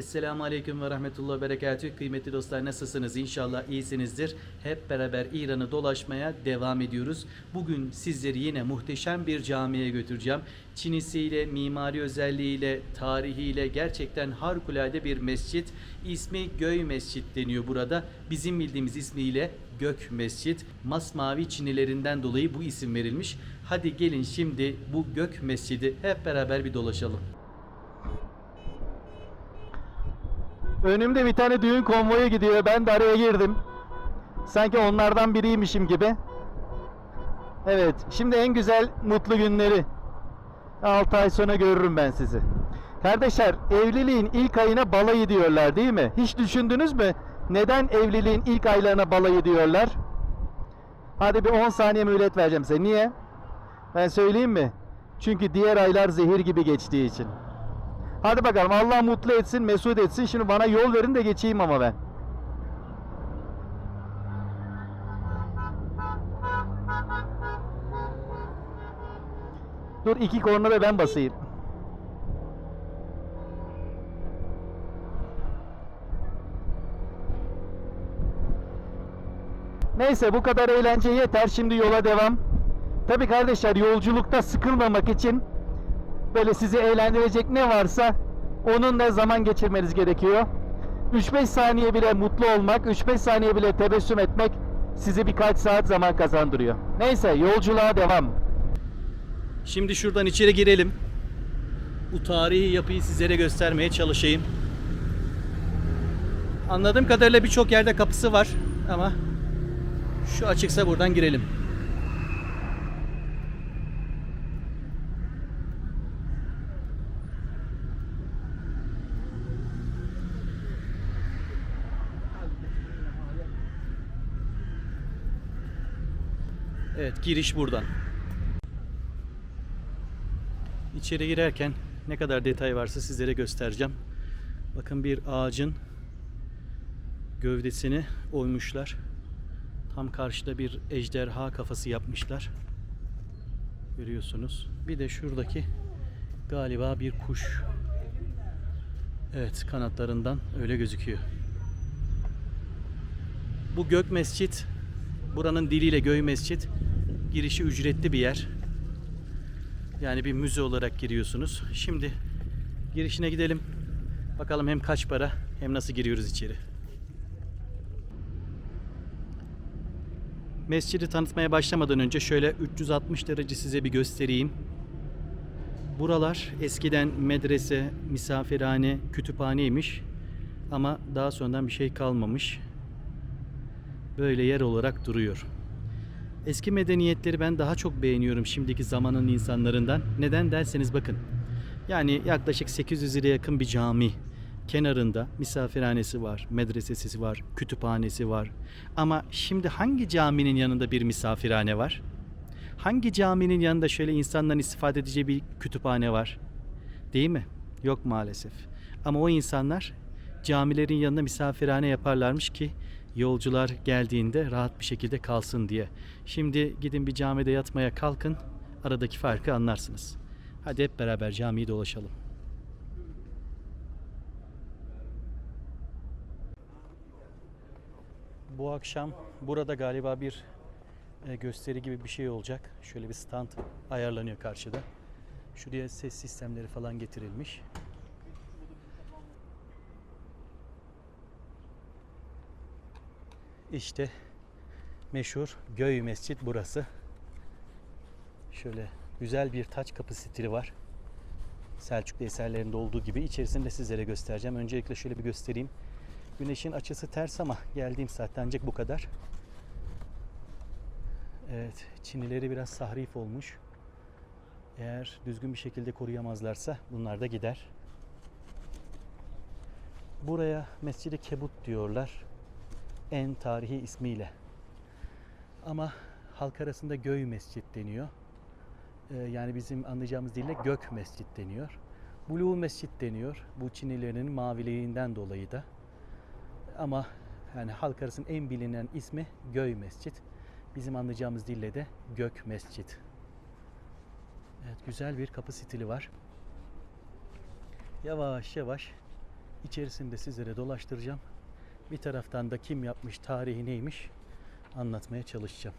Esselamu Aleyküm ve Rahmetullah ve Berekatüh. Kıymetli dostlar nasılsınız? İnşallah iyisinizdir. Hep beraber İran'ı dolaşmaya devam ediyoruz. Bugün sizleri yine muhteşem bir camiye götüreceğim. Çinisiyle, mimari özelliğiyle, tarihiyle gerçekten harikulade bir mescit. İsmi Göy Mescit deniyor burada. Bizim bildiğimiz ismiyle Gök Mescit. Masmavi Çinilerinden dolayı bu isim verilmiş. Hadi gelin şimdi bu Gök Mescidi hep beraber bir dolaşalım. Önümde bir tane düğün konvoyu gidiyor. Ben de araya girdim. Sanki onlardan biriymişim gibi. Evet, şimdi en güzel mutlu günleri. 6 ay sonra görürüm ben sizi. Kardeşler, evliliğin ilk ayına balayı diyorlar değil mi? Hiç düşündünüz mü? Neden evliliğin ilk aylarına balayı diyorlar? Hadi bir 10 saniye mühlet vereceğim size. Niye? Ben söyleyeyim mi? Çünkü diğer aylar zehir gibi geçtiği için. Hadi bakalım Allah mutlu etsin, mesut etsin. Şimdi bana yol verin de geçeyim ama ben. Dur iki korna da ben basayım. Neyse bu kadar eğlence yeter. Şimdi yola devam. Tabii kardeşler yolculukta sıkılmamak için böyle sizi eğlendirecek ne varsa onunla zaman geçirmeniz gerekiyor. 3-5 saniye bile mutlu olmak, 3-5 saniye bile tebessüm etmek sizi birkaç saat zaman kazandırıyor. Neyse yolculuğa devam. Şimdi şuradan içeri girelim. Bu tarihi yapıyı sizlere göstermeye çalışayım. Anladığım kadarıyla birçok yerde kapısı var ama şu açıksa buradan girelim. Evet, giriş buradan. İçeri girerken ne kadar detay varsa sizlere göstereceğim. Bakın bir ağacın gövdesini oymuşlar. Tam karşıda bir ejderha kafası yapmışlar. Görüyorsunuz. Bir de şuradaki galiba bir kuş. Evet kanatlarından öyle gözüküyor. Bu Gök Mescit buranın diliyle Göy Mescit girişi ücretli bir yer. Yani bir müze olarak giriyorsunuz. Şimdi girişine gidelim. Bakalım hem kaç para hem nasıl giriyoruz içeri. Mescidi tanıtmaya başlamadan önce şöyle 360 derece size bir göstereyim. Buralar eskiden medrese, misafirhane, kütüphaneymiş. Ama daha sonradan bir şey kalmamış. Böyle yer olarak duruyor. Eski medeniyetleri ben daha çok beğeniyorum şimdiki zamanın insanlarından. Neden derseniz bakın. Yani yaklaşık 800 liraya yakın bir cami. Kenarında misafirhanesi var, medresesi var, kütüphanesi var. Ama şimdi hangi caminin yanında bir misafirhane var? Hangi caminin yanında şöyle insanların istifade edeceği bir kütüphane var? Değil mi? Yok maalesef. Ama o insanlar camilerin yanına misafirhane yaparlarmış ki yolcular geldiğinde rahat bir şekilde kalsın diye. Şimdi gidin bir camide yatmaya kalkın. Aradaki farkı anlarsınız. Hadi hep beraber camiyi dolaşalım. Bu akşam burada galiba bir e, gösteri gibi bir şey olacak. Şöyle bir stand ayarlanıyor karşıda. Şuraya ses sistemleri falan getirilmiş. İşte meşhur Göy Mescit burası. Şöyle güzel bir taç kapı stili var. Selçuklu eserlerinde olduğu gibi. İçerisinde sizlere göstereceğim. Öncelikle şöyle bir göstereyim. Güneşin açısı ters ama geldiğim saatte ancak bu kadar. Evet, Çinileri biraz sahrif olmuş. Eğer düzgün bir şekilde koruyamazlarsa bunlar da gider. Buraya Mescid-i Kebut diyorlar en tarihi ismiyle. Ama halk arasında Göy Mescit deniyor. Ee, yani bizim anlayacağımız dille Gök Mescit deniyor. Blue Mescit deniyor. Bu Çinlilerin maviliğinden dolayı da. Ama yani halk arasında en bilinen ismi Göy Mescit. Bizim anlayacağımız dille de Gök Mescit. Evet güzel bir kapı stili var. Yavaş yavaş İçerisinde sizlere dolaştıracağım. Bir taraftan da kim yapmış, tarihi neymiş anlatmaya çalışacağım.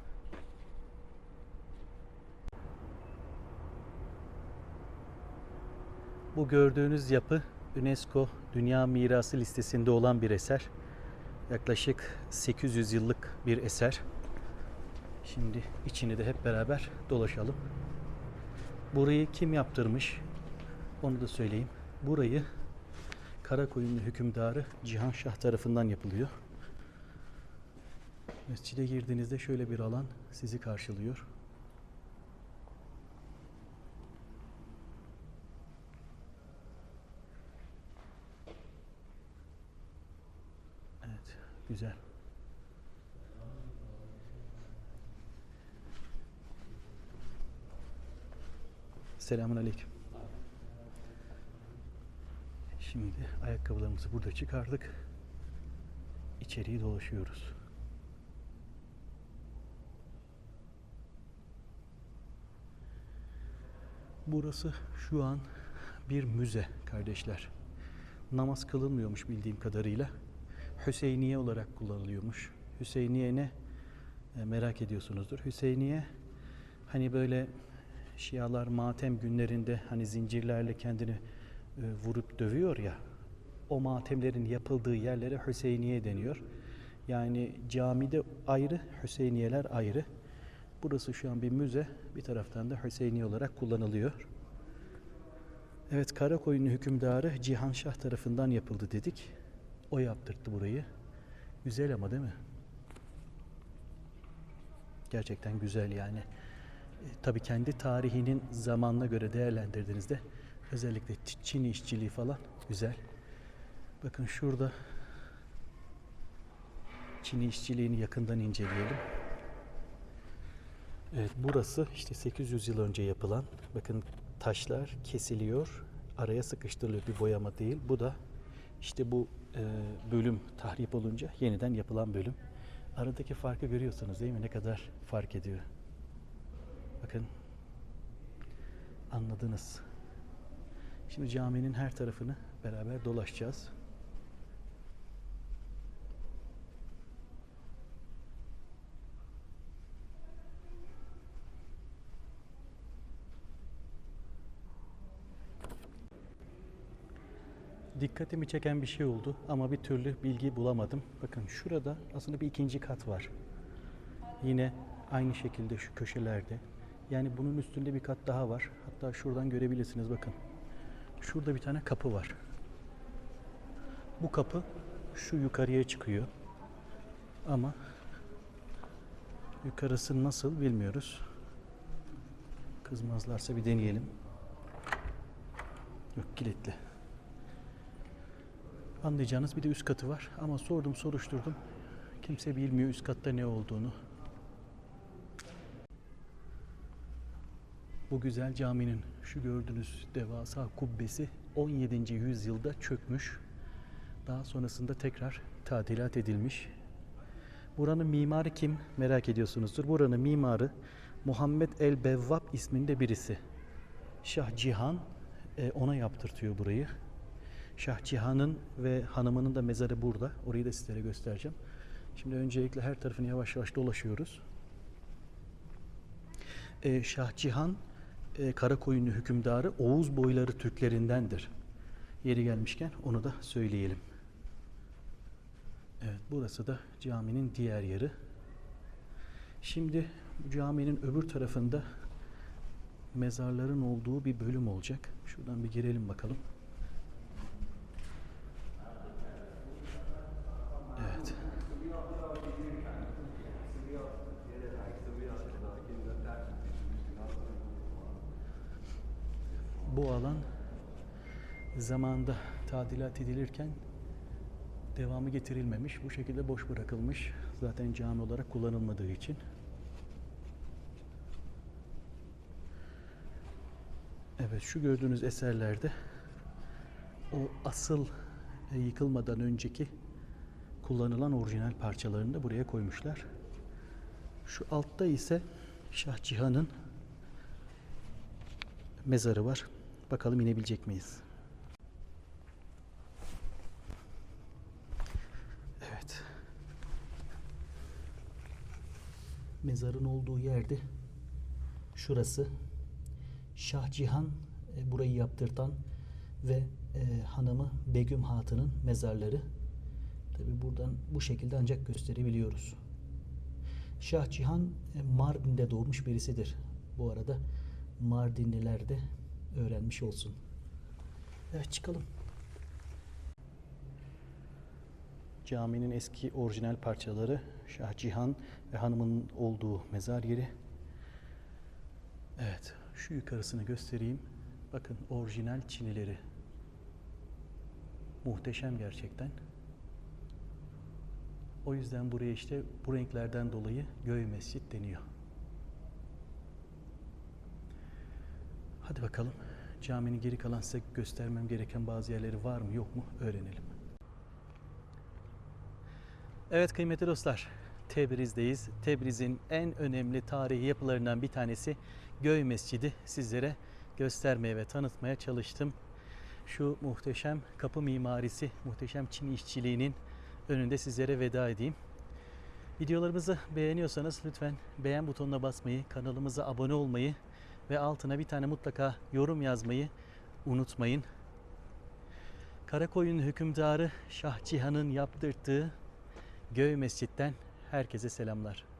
Bu gördüğünüz yapı UNESCO Dünya Mirası listesinde olan bir eser. Yaklaşık 800 yıllık bir eser. Şimdi içini de hep beraber dolaşalım. Burayı kim yaptırmış? Onu da söyleyeyim. Burayı Karakoyunlu hükümdarı Cihan Şah tarafından yapılıyor. Mescide girdiğinizde şöyle bir alan sizi karşılıyor. Evet, güzel. Selamun Aleyküm. Şimdi ayakkabılarımızı burada çıkardık. İçeriği dolaşıyoruz. Burası şu an bir müze kardeşler. Namaz kılınmıyormuş bildiğim kadarıyla. Hüseyniye olarak kullanılıyormuş. Hüseyniye ne? E, merak ediyorsunuzdur. Hüseyniye hani böyle Şialar matem günlerinde hani zincirlerle kendini vurup dövüyor ya. O matemlerin yapıldığı yerlere Hüseyniye deniyor. Yani camide ayrı, Hüseyniyeler ayrı. Burası şu an bir müze. Bir taraftan da Hüseyniye olarak kullanılıyor. Evet, Karakoyunlu hükümdarı Cihan Şah tarafından yapıldı dedik. O yaptırttı burayı. Güzel ama değil mi? Gerçekten güzel yani. E, tabii kendi tarihinin zamanına göre değerlendirdiğinizde özellikle Çin işçiliği falan güzel. Bakın şurada Çin işçiliğini yakından inceleyelim. Evet burası işte 800 yıl önce yapılan bakın taşlar kesiliyor araya sıkıştırılıyor bir boyama değil. Bu da işte bu e, bölüm tahrip olunca yeniden yapılan bölüm. Aradaki farkı görüyorsunuz değil mi? Ne kadar fark ediyor. Bakın anladınız. Şimdi caminin her tarafını beraber dolaşacağız. Dikkatimi çeken bir şey oldu ama bir türlü bilgi bulamadım. Bakın şurada aslında bir ikinci kat var. Yine aynı şekilde şu köşelerde. Yani bunun üstünde bir kat daha var. Hatta şuradan görebilirsiniz bakın. Şurada bir tane kapı var. Bu kapı şu yukarıya çıkıyor. Ama yukarısı nasıl bilmiyoruz. Kızmazlarsa bir deneyelim. Yok kilitli. Anlayacağınız bir de üst katı var. Ama sordum soruşturdum. Kimse bilmiyor üst katta ne olduğunu. Bu güzel caminin şu gördüğünüz devasa kubbesi 17. yüzyılda çökmüş. Daha sonrasında tekrar tadilat edilmiş. Buranın mimarı kim merak ediyorsunuzdur. Buranın mimarı Muhammed el Bevvab isminde birisi. Şah Cihan e, ona yaptırtıyor burayı. Şah Cihan'ın ve hanımının da mezarı burada. Orayı da sizlere göstereceğim. Şimdi öncelikle her tarafını yavaş yavaş dolaşıyoruz. Ee, Şah Cihan e, Karakoyunlu hükümdarı Oğuz boyları Türklerindendir. Yeri gelmişken onu da söyleyelim. Evet burası da caminin diğer yarı. Şimdi caminin öbür tarafında mezarların olduğu bir bölüm olacak. Şuradan bir girelim bakalım. Bu alan zamanda tadilat edilirken devamı getirilmemiş. Bu şekilde boş bırakılmış. Zaten cami olarak kullanılmadığı için. Evet şu gördüğünüz eserlerde o asıl yıkılmadan önceki kullanılan orijinal parçalarını da buraya koymuşlar. Şu altta ise Şah Cihan'ın mezarı var. Bakalım inebilecek miyiz? Evet. Mezarın olduğu yerde şurası Şah Cihan e, burayı yaptırtan ve e, hanımı Begüm Hatı'nın mezarları. Tabi buradan bu şekilde ancak gösterebiliyoruz. Şah Cihan e, Mardin'de doğmuş birisidir. Bu arada Mardinlilerde öğrenmiş olsun. Evet çıkalım. Caminin eski orijinal parçaları Şah Cihan ve hanımın olduğu mezar yeri. Evet, şu yukarısını göstereyim. Bakın orijinal çinileri. Muhteşem gerçekten. O yüzden buraya işte bu renklerden dolayı Göğü Mescit deniyor. Hadi bakalım. Caminin geri kalan size göstermem gereken bazı yerleri var mı yok mu öğrenelim. Evet kıymetli dostlar, Tebriz'deyiz. Tebriz'in en önemli tarihi yapılarından bir tanesi Göy Mescidi sizlere göstermeye ve tanıtmaya çalıştım. Şu muhteşem kapı mimarisi, muhteşem Çin işçiliğinin önünde sizlere veda edeyim. Videolarımızı beğeniyorsanız lütfen beğen butonuna basmayı, kanalımıza abone olmayı ve altına bir tane mutlaka yorum yazmayı unutmayın. Karakoyun hükümdarı Şah Cihan'ın yaptırdığı Göğü Mescid'den herkese selamlar.